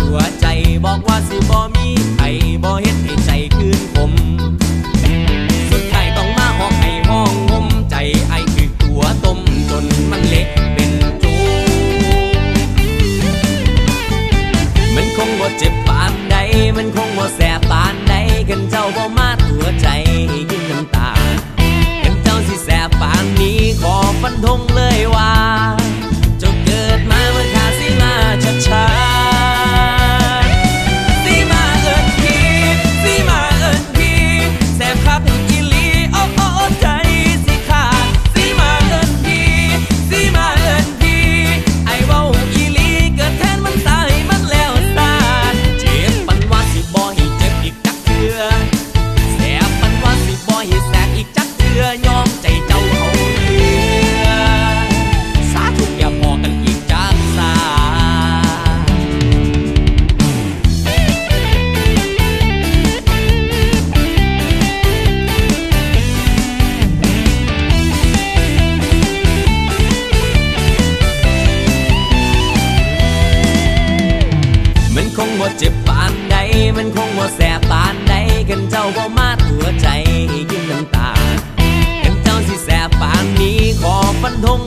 หัวใจบอกว่าสิบอมีไผบ่เฮ็ดให้ใจคืนผม สุดท้ายต้องมาหอกให้ห้องงมใจไอคือตัวต้มจนมันเละเป็นจูมันคงบ่เจ็บปานใดมันคงบ่แส มันคงว่าแสบปานใดกันเจ้าบ่มาตัวใจยิ้มน้ำตากันเจ้าสิแสบปานนี้ขอฟันธง